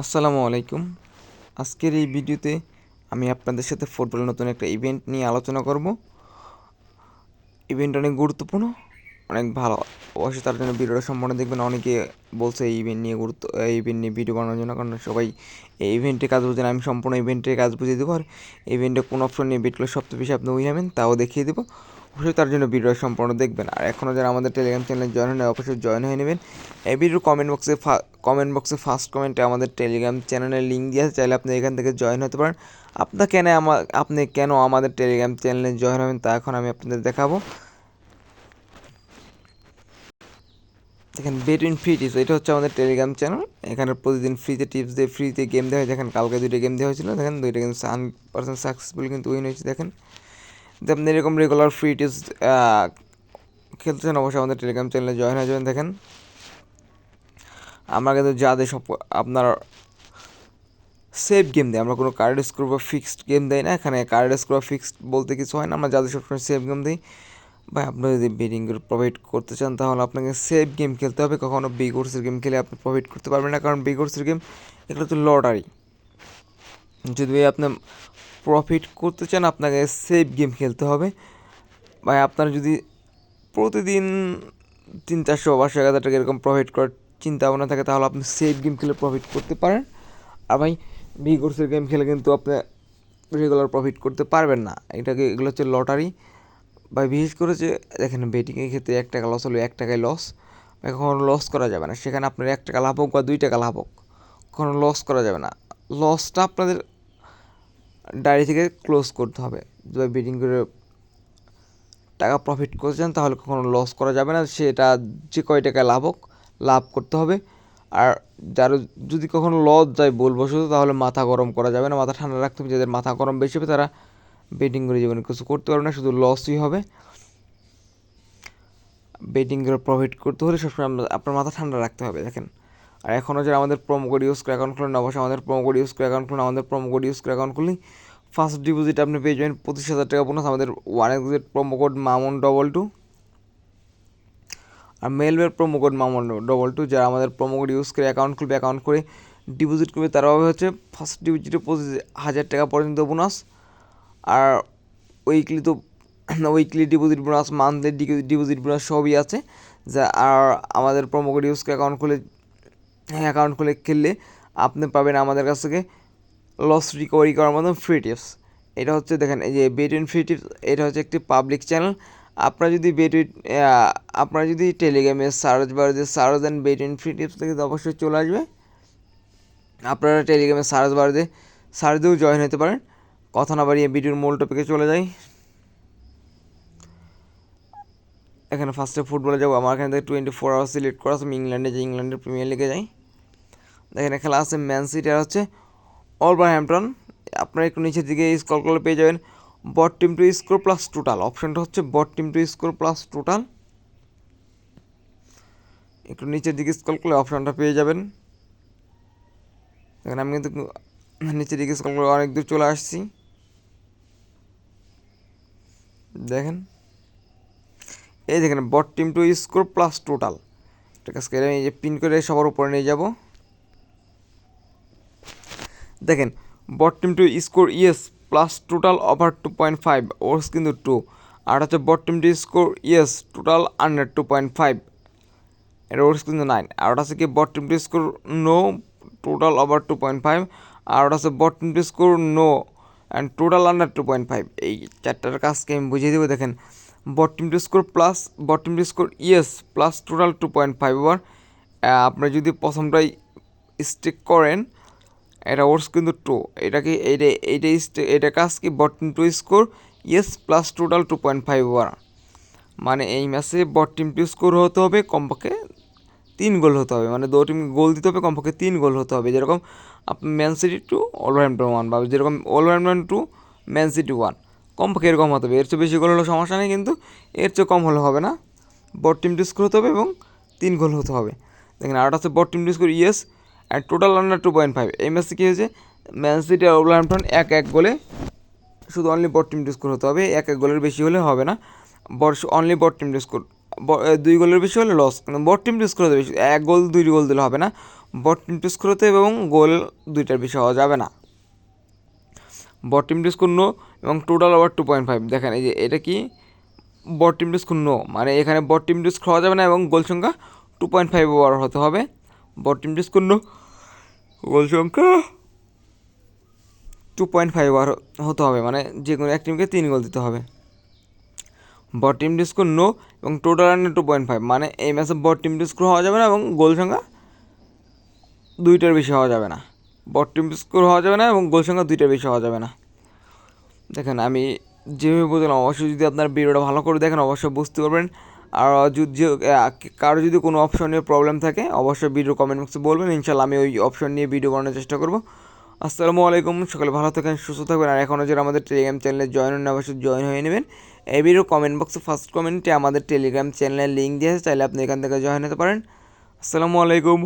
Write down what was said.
আসসালামু আলাইকুম। আজকের এই ভিডিওতে আমি আপনাদের সাথে ফুটবলের নতুন একটা ইভেন্ট নিয়ে আলোচনা করব। ইভেন্ট অনেক গুরুত্বপূর্ণ, অনেক ভালো। অবশ্যই তার জন্য ভিডিওটা সম্পূর্ণ দেখবেন। অনেকে বলছে এই ইভেন্ট নিয়ে গুরুত্ব, এই ইভেন্ট নিয়ে ভিডিও বানানোর জন্য, কারণ সবাই এই ইভেন্টে কাজ বুঝেন আমি সম্পূর্ণ ইভেন্টের কাজ বুঝিয়ে দেবো। আর ইভেন্টে কোন অপশন নিয়ে বিট করলে সবচেয়ে বেশি আপনি উইন তাও দেখিয়ে দেবো। অবশ্যই তার জন্য ভিডিওটা সম্পূর্ণ দেখবেন। আর এখনও যারা আমাদের টেলিগ্রাম চ্যানেলে জয়েন হয় অবশ্যই জয়েন হয়ে নেবেন। এই ভিডিওর কমেন্ট বক্সে কমেন্ট বক্সে ফার্স্ট কমেন্টে আমাদের টেলিগ্রাম চ্যানেলের লিঙ্ক দিয়ে চাইলে আপনি এখান থেকে জয়েন হতে পারেন। আপনার কেন আপনি কেন আমাদের টেলিগ্রাম চ্যানেলে জয়েন হবেন, তা এখন আমি আপনাদের দেখাবো। দেখেন বেটুইন ফ্রি টিপস এটা হচ্ছে আমাদের টেলিগ্রাম চ্যানেল এখানে প্রতিদিন ফ্রিতে টিপস দিয়ে ফ্রিতে গেম দেওয়া হয়। দেখেন, কালকে দুইটা গেম দেওয়া হয়েছিল। দেখেন, দুইটা কিন্তু হান্ড্রেড পার্সেন্ট সাকসেসফুল কিন্তু উইন হয়েছে, দেখেন। যদি আপনি এরকম রেগুলার ফ্রি টিপস খেলতে অবশ্যই আমাদের টেলিগ্রাম চ্যানেলে জয়েন হয়ে যাবেন, দেখেন। আমরা কিন্তু যাদের সব আপনার সেফ গেম দেয় আমরা কোনো কার্ড স্কোর বা ফিক্সড গেম দেয় না, এখানে কার্ড স্কোর বা ফিক্সড বলতে কিছু হয় না। আমরা যাদের সবসময় সেফ গেম দিই। ভাই, আপনি যদি বেটিং প্রোভাইড করতে চান, তাহলে আপনাকে সেফ গেম খেলতে হবে। কখনও বি কোর্সের গেম খেলে আপনি প্রোভাইড করতে পারবেন না, কারণ বি কোর্সের গেম এগুলো তো লটারি যদি আপনি প্রফিট করতে চান, আপনাকে সেফ গেম খেলতে হবে। ভাই, আপনার যদি প্রতিদিন তিন চারশো পাঁচশো এক হাজার টাকা এরকম প্রফিট করার চিন্তা ভাবনা থাকে, তাহলে আপনি সেফ গেম খেলে প্রফিট করতে পারেন। আর ভাই বি কোর্সের গেম খেলে কিন্তু আপনি রেগুলার প্রফিট করতে পারবেন না। এটাকে, এগুলো হচ্ছে লটারি বা বিশেষ করে যে, দেখেন বেটিংয়ের ক্ষেত্রে এক টাকা লস হলো এক টাকায় লস কখনো লস করা যাবে না। সেখানে আপনার এক টাকা লাভ হোক বা দুই টাকা লাভ হোক, কখনো লস করা যাবে না। লসটা আপনাদের ডায়েরি থেকে ক্লোজ করতে হবে। যদি বেটিং করে টাকা প্রফিট করতে চান, তাহলে কখনো লস করা যাবে না। সেটা যে কয় টাকায় লাভ হোক, লাভ করতে হবে। আর যার যদি কখনো লস যায় বলব শুধু তাহলে মাথা গরম করা যাবে না। মাথা ঠান্ডা রাখতে হবে। যাদের মাথা গরম বেশি হবে, তারা বেটিং করে জীবনে কিছু করতে পারবে না। শুধু লসই হবে। বেটিং করে প্রফিট করতে হলে সবসময় আপনার মাথা ঠান্ডা রাখতে হবে, দেখেন। আর এখন হচ্ছে আমাদের প্রোমো কোড ইউজ করে অ্যাকাউন্ট খুলেন অবশ্যই আমাদের প্রোমো কোড ইউজ করে অ্যাকাউন্ট খুলুন। আমাদের প্রোমো কোড ইউজ করে অ্যাকাউন্ট খুলি ফার্স্ট ডিপোজিট আপনি পেয়ে যাবেন পঁচিশ হাজার টাকা বোনাস আমাদের one x bet promo code Mamon double two আর মেলওয়ের প্রোমো কোড মামন ডবল টু যারা আমাদের প্রোমো কোড ইউজ করে অ্যাকাউন্ট খুলবে অ্যাকাউন্ট করে ডিপোজিট করবে তারা হবে হচ্ছে ফার্স্ট ডিপোজিটে পঁচিশ হাজার টাকা পর্যন্ত বোনাস আর উইকলি তো weekly deposit bonus monthly deposit bonus সবই আছে। যা, আর আমাদের প্রোমো কোড ইউজ করে অ্যাকাউন্ট খুলে অ্যাকাউন্ট খুলে খেললে আপনি পাবেন আমাদের কাছ থেকে লস রিকভারি করার মতন ফ্রি টিপস এটা হচ্ছে দেখেন, এই যে বেটুইন ফ্রি টিপস এটা হচ্ছে একটি পাবলিক চ্যানেল আপনারা যদি বেটুইন আপনারা যদি টেলিগ্রামে সার্চ বার দিয়ে সার্চ দেন বেটুইন ফ্রি টিপস থেকে অবশ্যই চলে আসবে। আপনারা টেলিগ্রামে সার্চ বার দিয়ে সার্চ দিয়েও জয়েন হতে পারেন। কথা না বাড়িয়ে ভিডিওর মূল টপিকে চলে যাই। এখানে ফার্স্টে ফুটবলে যাব। আমার এখানে টোয়েন্টি ফোর আওয়ার সিলেক্ট করা আছে। আমি ইংল্যান্ডে যাই ইংল্যান্ডের প্রিমিয়ার লিগে যাই। দেখেন খেলা আছে ম্যান সিটি আর হচ্ছে অলবার হ্যাম্পটন আপনারা একটু নিচের দিকে স্কল করলে পেয়ে যাবেন both team to score plus total অপশনটা হচ্ছে both team to score plus total একটু নিচের দিকে স্কল করলে অপশনটা পেয়ে যাবেন। দেখেন, আমি কিন্তু নিচের দিকে স্কল করে অনেক দূর চলে আসছি। দেখেন, এই দেখেন both team to score plus total ঠিক আছে এই যে পিন করে সবার উপরে নিয়ে যাব। দেখেন both team to score yes plus total over two point five odds কিন্তু টু আর হচ্ছে both team to score yes total under two point five এটা ওর্স কিন্তু নাইন আর ওটা হচ্ছে কি both team to score no total over two point five আর ওটা হচ্ছে both team to score no and total under two point five এই চারটার কাজকে আমি বুঝিয়ে দেবো, দেখেন both to score plus both to score yes plus total two point five over আপনি যদি প্রথমটাই স্টেক করেন এটা ওর্স কিন্তু টু এটাকে এইটা এইটা এটা কাজ কি both to score yes plus total two point five over মানে এই ম্যাচে বট টিম টু স্কোর হতে হবে, কমপক্ষে তিন গোল হতে হবে। মানে দু টিম গোল দিতে হবে, কমপক্ষে তিন গোল হতে হবে। যেরকম Man City two Wolverhampton one বা যেরকম Wolverhampton two Man City one কমপক্ষে এরকম হতে হবে। এর চেয়ে বেশি গোল হলে সমস্যা নেই, কিন্তু এর চেয়ে কম হলে হবে না। বট টিম টু স্কোর হতে হবে এবং তিন গোল হতে হবে। দেখেন আরটা হচ্ছে both team to score yes and total রান্নার টু পয়েন্ট ফাইভ এই ম্যাচে কী হয়েছে? ম্যান সিটি আর ওভারহ্যাম্পটন এক এক গোলে শুধু অনলি বট টিম ডিস্কোর হতে হবে। এক এক গোলের বেশি হলে হবে না। বট অনলি বট টিম এ, দুই গোলের বেশি হলে লস বট টিম স্কোর হতে বেশি এক গোল দুই গোল দিলে হবে না। বট টিম স্কোর হতে এবং গোল দুইটার বেশি হওয়া যাবে না। বট টিম স্কোর নো এবং total over two point five দেখেন এই যে এটা কি? বট টিম স্কোর নো মানে এখানে বট টিম স্কোর হওয়া যাবে না এবং গোল সংখ্যা টু পয়েন্ট ফাইভ ওভার হতে হবে। Both team to score no goal সংখ্যা টু পয়েন্ট ফাইভ আর হতে হবে মানে যে কোনো এক টিমকে তিন গোল দিতে হবে। বট টিম স্কোর নো এবং total run two point five মানে এই ম্যাচে বট টিম স্কোর হওয়া যাবে না এবং গোল সংখ্যা দুইটার বেশি হওয়া যাবে না। বট টিম স্কোর হওয়া যাবে না এবং গোল সংখ্যা দুইটার বেশি হওয়া যাবে না। দেখেন, আমি যেভাবে বললাম, অবশ্যই যদি আপনার ভিডিওটা ভালো করে দেখেন, অবশ্যই বুঝতে পারবেন। আর যদি কারও যদি কোনো অপশন নিয়ে প্রবলেম থাকে, অবশ্যই ভিডিও কমেন্ট বক্সে বলবেন। ইনশাল্লাহ আমি ওই অপশন নিয়ে ভিডিও বানানোর চেষ্টা করব। আসসালামু আলাইকুম, সকালে ভালো থাকেন, সুস্থ থাকবেন। আর এখনও যারা আমাদের টেলিগ্রাম চ্যানেলে জয়েন হন অবশ্যই জয়েন হয়ে নেবেন। এই ভিডিও কমেন্ট বক্সে ফার্স্ট কমেন্টে আমাদের টেলিগ্রাম চ্যানেলের লিঙ্ক দিয়ে আছে, চাইলে আপনি এখান থেকে জয়েন হতে পারেন। আসসালামু আলাইকুম।